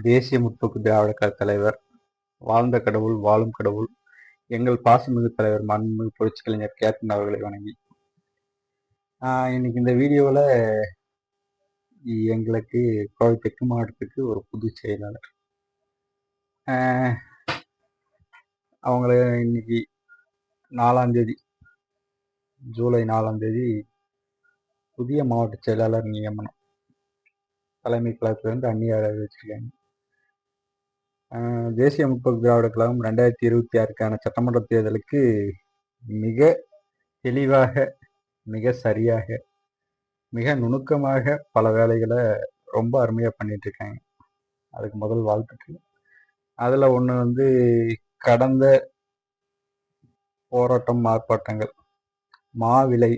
தேசிய முற்போக்கு திராவிட கழக தலைவர் வாழ்ந்த கடவுள் வாழும் கடவுள் எங்கள் பாசமிகு தலைவர் மண்மிகு புரட்சி கலைஞர் கேப்டன் அவர்களை வணங்கி. இன்னைக்கு இந்த வீடியோவில் எங்களுக்கு கோவை தெற்கு மாவட்டத்துக்கு ஒரு புது செயலாளர். அவங்கள இன்னைக்கு நாலாம் தேதி ஜூலை நாலாம் தேதி புதிய மாவட்ட செயலாளர் நியமனம். தலைமை கழகத்திலிருந்து அந்நிய வச்சிருக்காங்க. தேசிய முற்போக்கு திராவிட கழகம் ரெண்டாயிரத்தி இருபத்தி ஆறுக்கான சட்டமன்ற தேர்தலுக்கு மிக தெளிவாக மிக சரியாக மிக நுணுக்கமாக பல வேலைகளை ரொம்ப அருமையாக பண்ணிட்டு இருக்காங்க அதுக்கு முதல் வாழ்த்துக்கள். அதில் ஒன்று வந்து கடந்த போராட்டம் ஆர்ப்பாட்டங்கள் மாவிலை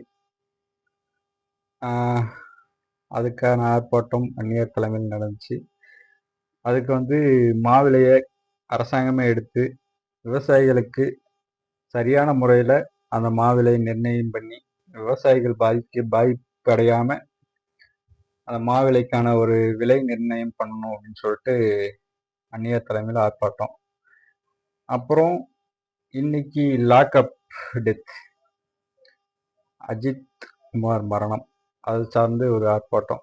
அதுக்கான ஆர்ப்பாட்டம் அந்நியர் தலைமையில் நடந்துச்சு. அதுக்கு வந்து மாவிலையை அரசாங்கமே எடுத்து விவசாயிகளுக்கு சரியான முறையில் அந்த மாவிலை நிர்ணயம் பண்ணி விவசாயிகள் பாதிக்க பாதிப்பு அந்த மாவிலைக்கான ஒரு விலை நிர்ணயம் பண்ணணும் அப்படின்னு சொல்லிட்டு அந்நிய தலைமையில் ஆர்ப்பாட்டம். அப்புறம் இன்னைக்கு லாக்அப் டெத். அஜித் குமார் மரணம். அது சார்ந்து ஒரு ஆர்ப்பாட்டம்.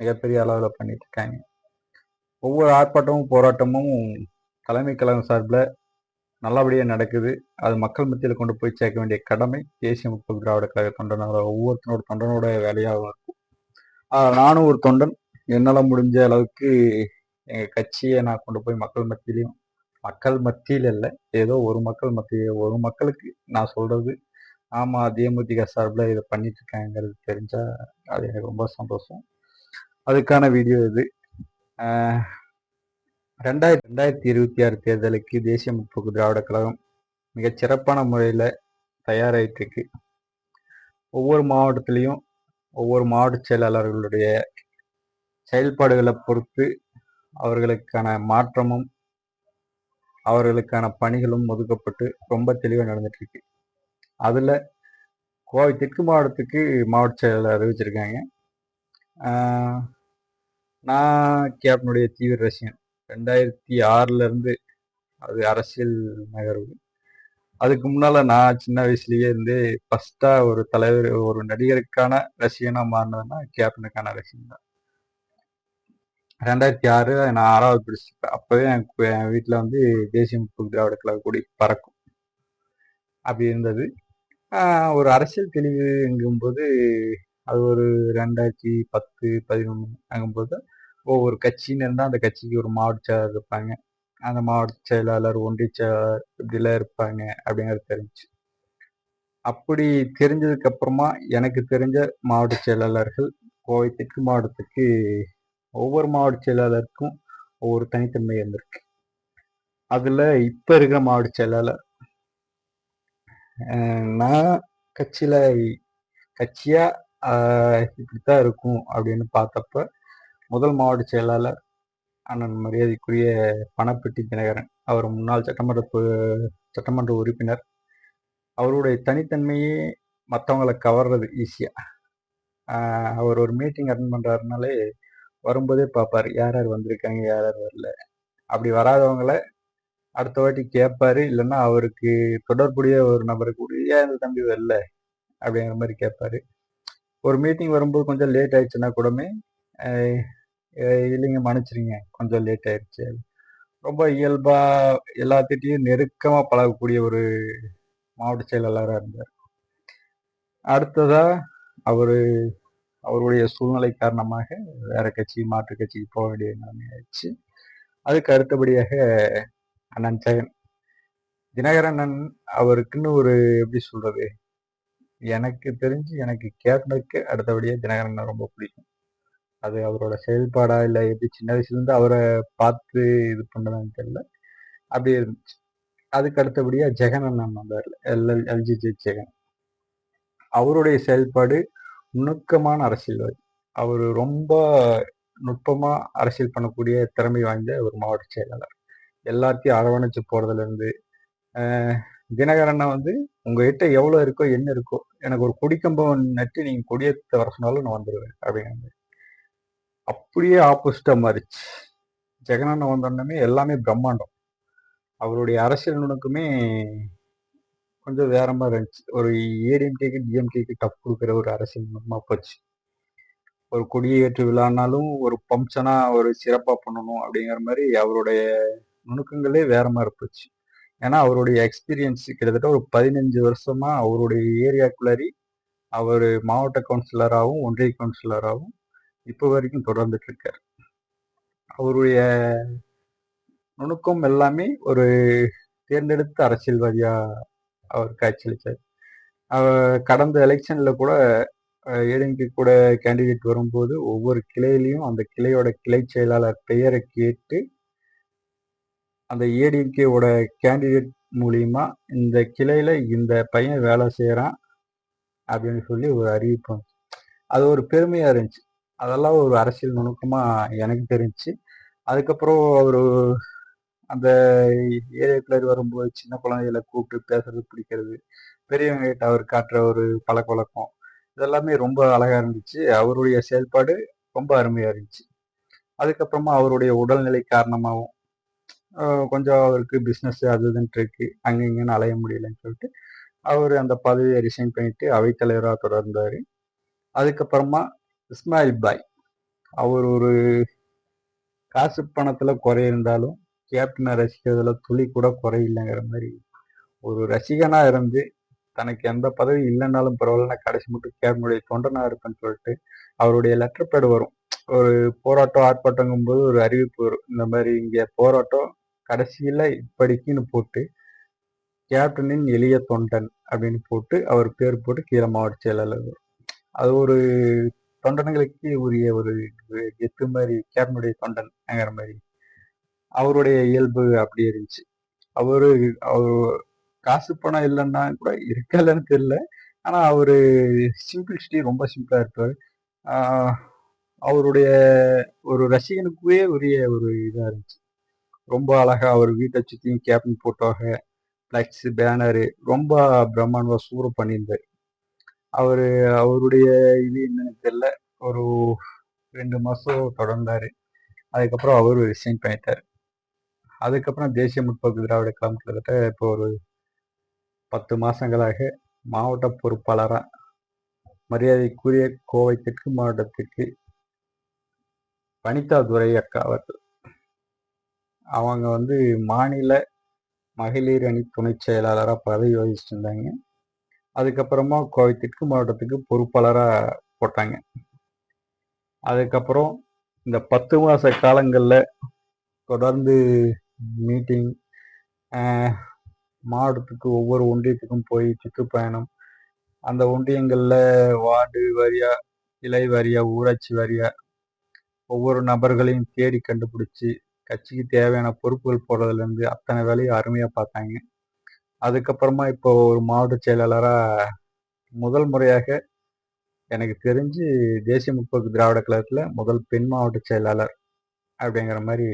மிகப்பெரிய அளவில் பண்ணிட்டு இருக்காங்க. ஒவ்வொரு ஆர்ப்பாட்டமும் போராட்டமும் தலைமை கழகம் சார்பில் நல்லபடியாக நடக்குது. அது மக்கள் மத்தியில் கொண்டு போய் சேர்க்க வேண்டிய கடமை தேசிய மக்கள் திராவிட கழக தொண்டனோட ஒவ்வொருத்தனோட தொண்டனோட வேலையாகவும் இருக்கும். நானும் ஒரு தொண்டன். என்னால் முடிஞ்ச அளவுக்கு எங்கள் கட்சியை நான் கொண்டு போய் மக்கள் மத்தியிலையும் மக்கள் மத்தியில் இல்லை ஏதோ ஒரு மக்கள் மத்திய ஒரு மக்களுக்கு நான் சொல்கிறது ஆமாம் தேமுதிக சார்பில் இதை பண்ணிட்டு இருக்காங்கிறது தெரிஞ்சால் அது எனக்கு ரொம்ப சந்தோஷம். அதுக்கான வீடியோ இது. ரெண்டாயிரத்தி ரெண்டாயிரத்தி இருபத்தி ஆறு தேர்தலுக்கு தேசிய முற்போக்கு திராவிட கழகம் மிகச் சிறப்பான முறையில் தயாராகிட்டு இருக்கு ஒவ்வொரு மாவட்டத்திலையும் ஒவ்வொரு மாவட்ட செயலாளர்களுடைய செயல்பாடுகளை பொறுத்து அவர்களுக்கான மாற்றமும் அவர்களுக்கான பணிகளும் ஒதுக்கப்பட்டு ரொம்ப தெளிவாக நடந்துட்டு இருக்கு அதில் கோவை தெற்கு மாவட்டத்துக்கு மாவட்ட செயலாளர் அறிவிச்சிருக்காங்க. நான் கேப்டனுடைய தீவிர ரசிகன். ரெண்டாயிரத்தி ஆறுல இருந்து அது அரசியல் நகர்வு. அதுக்கு முன்னால் நான் சின்ன வயசுலேயே இருந்து ஃபஸ்ட்டாக ஒரு தலைவர் ஒரு நடிகருக்கான ரசிகனாக மாறினதுன்னா கேப்டனுக்கான ரசிகன் தான். ரெண்டாயிரத்தி ஆறு நான் ஆறாவது படிச்சிருப்பேன். அப்போவே என் என் வீட்டில் வந்து தேசிய முற்போக்கு திராவிட கழக கொடி பறக்கும். அப்படி இருந்தது. ஒரு அரசியல் தெளிவுங்கும்போது அது ஒரு ரெண்டாயிரத்தி பத்து பதினொன்று அங்கும்போது ஒவ்வொரு கட்சின்னு இருந்தால் அந்த கட்சிக்கு ஒரு மாவட்ட செயலர் இருப்பாங்க. அந்த மாவட்ட செயலாளர் ஒன்றிய செயலாளர் இப்படிலாம் இருப்பாங்க அப்படிங்கிறது தெரிஞ்சு. அப்படி தெரிஞ்சதுக்கு அப்புறமா எனக்கு தெரிஞ்ச மாவட்ட செயலாளர்கள் கோவை தெற்கு மாவட்டத்துக்கு ஒவ்வொரு மாவட்ட செயலாளருக்கும் ஒவ்வொரு தனித்தன்மை இருந்திருக்கு. அதில் இப்போ இருக்கிற மாவட்ட செயலாளர் நான் கட்சியில் கட்சியாக இப்படி தான் இருக்கும் அப்படின்னு பார்த்தப்ப முதல் மாவட்ட செயலாளர் அண்ணன் மரியாதைக்குரிய பணப்பெட்டி தினகரன் அவர் முன்னாள் சட்டமன்ற சட்டமன்ற உறுப்பினர். அவருடைய தனித்தன்மையே மற்றவங்களை கவர்றது ஈஸியாக அவர் ஒரு மீட்டிங் அட்டன் பண்ணுறாருனாலே வரும்போதே பார்ப்பார் யார் யார் வந்திருக்காங்க யார் யார் வரல? அப்படி வராதவங்கள அடுத்த வாட்டி கேட்பாரு இல்லைன்னா அவருக்கு தொடர்புடைய ஒரு நபருக்கு கூட இந்த தம்பி வரல? அப்படிங்கிற மாதிரி கேட்பாரு ஒரு மீட்டிங் வரும்போது கொஞ்சம் லேட் ஆயிடுச்சுன்னா கூடமே இல்லைங்க மன்னிச்சிருங்க. கொஞ்சம் லேட் ஆயிடுச்சு. ரொம்ப இயல்பா எல்லாத்திட்டையும் நெருக்கமாக பழகக்கூடிய ஒரு மாவட்ட செயலாளராக இருந்தார். அடுத்ததா அவர் அவருடைய சூழ்நிலை காரணமாக வேற கட்சி மாற்று கட்சிக்கு போக வேண்டிய நிலைமை ஆயிடுச்சு. அதுக்கு அடுத்தபடியாக அண்ணன் ஜெகன். தினகரன் அவருக்குன்னு ஒரு எப்படி சொல்றது எனக்கு தெரிஞ்சு எனக்கு கேப்டனுக்கு அடுத்தபடியாக தினகரன் ரொம்ப பிடிக்கும். அது அவரோட செயல்பாடா இல்லை எப்படி சின்ன வயசுலேருந்து அவரை பார்த்து இது பண்ணதான்னு தெரியல. அப்படி இருந்துச்சு. அதுக்கு அடுத்தபடியாக ஜெகன் அண்ணன் வந்தார். LL LGG Jagan. அவருடைய செயல்பாடு நுணுக்கமான அரசியல்வாதி. அவர் ரொம்ப நுட்பமாக அரசியல் பண்ணக்கூடிய திறமை வாய்ந்த ஒரு மாவட்ட செயலாளர். எல்லாத்தையும் அரவணைச்சு போகிறதுலேருந்து இருந்து தினகரனை வந்து உங்ககிட்ட எவ்வளோ இருக்கோ என்ன இருக்கோ எனக்கு ஒரு கொடிக்கம்பம் நட்டு நீங்கள் கொடியத்தை வர சொன்னாலும் நான் வந்துடுவேன் அப்படிங்கிற அப்படியே ஆப்போசிட்டா மாறிச்சு ஜெகனண்ணன் வந்தோடனே எல்லாமே பிரம்மாண்டம். அவருடைய அரசியல் நுணுக்குமே கொஞ்சம் வேற மாதிரி இருந்துச்சு. ஒரு ஏடிஎம்கேக்கு டிஎம்கேக்கு டஃப் கொடுக்குற ஒரு அரசியல் நுணுக்கமாக போச்சு. ஒரு கொடியேற்று விழானாலும் ஒரு பம்ப்ஷனா ஒரு சிறப்பாக பண்ணணும் அப்படிங்கிற மாதிரி அவருடைய நுணுக்கங்களே வேற மாதிரி போச்சு. ஏன்னா அவருடைய எக்ஸ்பீரியன்ஸ் கிட்டத்தட்ட ஒரு பதினஞ்சு வருஷமா அவருடைய ஏரியாக்குள்ளாரி அவர் மாவட்ட கவுன்சிலராகவும் ஒன்றிய கவுன்சிலராகவும் இப்போ வரைக்கும் தொடர்ந்துட்டு இருக்கார் அவருடைய நுணுக்கம் எல்லாமே ஒரு தேர்ந்தெடுத்த அரசியல்வாதியா அவர் காட்சியளித்தார் அவர் கடந்த எலெக்ஷன்ல கூட ஏடிஎம்கே கூட கேண்டிடேட் வரும்போது ஒவ்வொரு கிளையிலையும் அந்த கிளையோட கிளை செயலாளர் பெயரை கேட்டு அந்த ஏடிஎம்கேவோட கேண்டிடேட் மூலியமா இந்த கிளையில இந்த பையன் வேலை செய்யறான் அப்படின்னு சொல்லி ஒரு அறிவிப்பு அது ஒரு பெருமையா இருந்துச்சு. அதெல்லாம் ஒரு அரசியல் நுணுக்கமா எனக்கு தெரிஞ்சு அதுக்கப்புறம் அவர் அந்த ஏரியாக்குள்ள வரும்போது சின்ன குழந்தைகளை கூப்பிட்டு பேசுறது பிடிக்கிறது பெரியவங்க கிட்ட அவர் காட்டுற ஒரு பழக்க வழக்கம் இதெல்லாமே ரொம்ப அழகா இருந்துச்சு. அவருடைய செயல்பாடு ரொம்ப அருமையா இருந்துச்சு. அதுக்கப்புறமா அவருடைய உடல்நிலை காரணமாகவும் கொஞ்சம் அவருக்கு பிஸ்னஸ் அது இதுன்ட்டு இருக்கு. அங்கே இங்கேன்னு அலைய முடியலன்னு சொல்லிட்டு அவர் அந்த பதவியை ரிசைன் பண்ணிட்டு அவைத்தலைவராக தொடர்ந்தார். அதுக்கப்புறமா இஸ்மாயில் பாய் அவர் ஒரு காசு பணத்தில் குறை இருந்தாலும் கேப்டனை ரசிக்கிறதுல துளி கூட குறையில்லைங்கிற மாதிரி ஒரு ரசிகனாக இருந்து தனக்கு எந்த பதவி இல்லைன்னாலும் பரவாயில்ல நான் கடைசி மட்டும் கேப்டனுடைய தொண்டனா இருப்பேன்னு சொல்லிட்டு அவருடைய லெட்டர் பேடு வரும். ஒரு போராட்டம் ஆர்ப்பாட்டங்கும் போது ஒரு அறிவிப்பு வரும். இந்த மாதிரி இங்கே போராட்டம் கடைசியில் இப்படிக்குன்னு போட்டு கேப்டனின் எளிய தொண்டன் அப்படின்னு போட்டு அவர் பேர் போட்டு கீழே மாவட்ட செயலாளர் அது ஒரு தொண்டனுங்களுக்கு உரிய ஒரு கெத்து மாதிரி கேப்டனுடைய தொண்டன்ங்கிற மாதிரி. அவருடைய இயல்பு அப்படி இருந்துச்சு. அவரு அவரு காசு பணம் இல்லைன்னா கூட இருக்கலன்னு தெரியல. ஆனா அவரு சிம்பிளிசிட்டி ரொம்ப சிம்பிளா இருப்பார். அவருடைய ஒரு ரசிகனுக்குவே உரிய ஒரு இதா இருந்துச்சு. ரொம்ப அழகா அவர் வீட்டை சுத்தியும் கேப்டன் போட்டோக ஃப்ளெக்ஸ் பேனரு ரொம்ப பிரம்மாண்டமாக சூறு பண்ணியிருந்தார். அவரு அவருடைய இது என்னன்னு தெரியல. ஒரு ரெண்டு மாசம் தொடர்ந்தாரு. அதுக்கப்புறம் அவர் ரிசைன் பண்ணிட்டாரு. அதுக்கப்புறம் தேசிய முற்போக்கு திராவிட கழகம் கிட்டத்தட்ட இப்போ ஒரு பத்து மாசங்களாக மாவட்ட பொறுப்பாளராக மரியாதைக்குரிய கோவை தெற்கு மாவட்டத்திற்கு வனிதா துரை அக்கா அவர்கள். அவங்க வந்து மாநில மகளிர் அணி துணை செயலாளராக பதவி வகிச்சுட்டு அதுக்கப்புறமா கோவை தெற்கு மாவட்டத்துக்கு பொறுப்பாளராக போட்டாங்க. அதுக்கப்புறம் இந்த பத்து மாத காலங்களில் தொடர்ந்து மீட்டிங் மாவட்டத்துக்கு ஒவ்வொரு ஒன்றியத்துக்கும் போய் சுற்றுப்பயணம் அந்த ஒன்றியங்களில் வார்டு வாரியா இலை வாரியா ஊராட்சி வாரியா ஒவ்வொரு நபர்களையும் தேடி கண்டுபிடிச்சி கட்சிக்கு தேவையான பொறுப்புகள் போடுறதுலேருந்து அத்தனை வேலையும் அருமையாக பார்த்தாங்க. அதுக்கப்புறமா இப்போ ஒரு மாவட்ட செயலாளராக முதல் முறையாக எனக்கு தெரிஞ்சு தேசிய முற்போக்கு திராவிட கழகத்தில் முதல் பெண் மாவட்ட செயலாளர் அப்படிங்கிற மாதிரி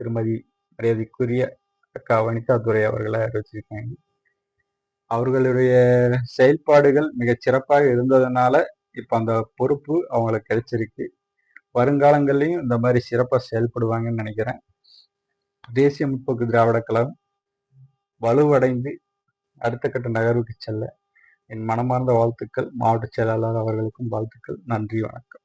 திருமதி மரியாதைக்குரிய அக்கா வனிதா துரை அவர்களை வச்சிருக்காங்க அவர்களுடைய செயல்பாடுகள் மிக சிறப்பாக இருந்ததுனால இப்போ அந்த பொறுப்பு அவங்களுக்கு கிடைச்சிருக்கு. வருங்காலங்கள்லையும் இந்த மாதிரி சிறப்பாக செயல்படுவாங்கன்னு நினைக்கிறேன். தேசிய முற்போக்கு திராவிட கழகம் வலுவடைந்து அடுத்த கட்ட நகர்வுக்கு செல்ல என் மனமார்ந்த வாழ்த்துக்கள். மாவட்ட செயலாளர் அவர்களுக்கும் வாழ்த்துக்கள். நன்றி வணக்கம்.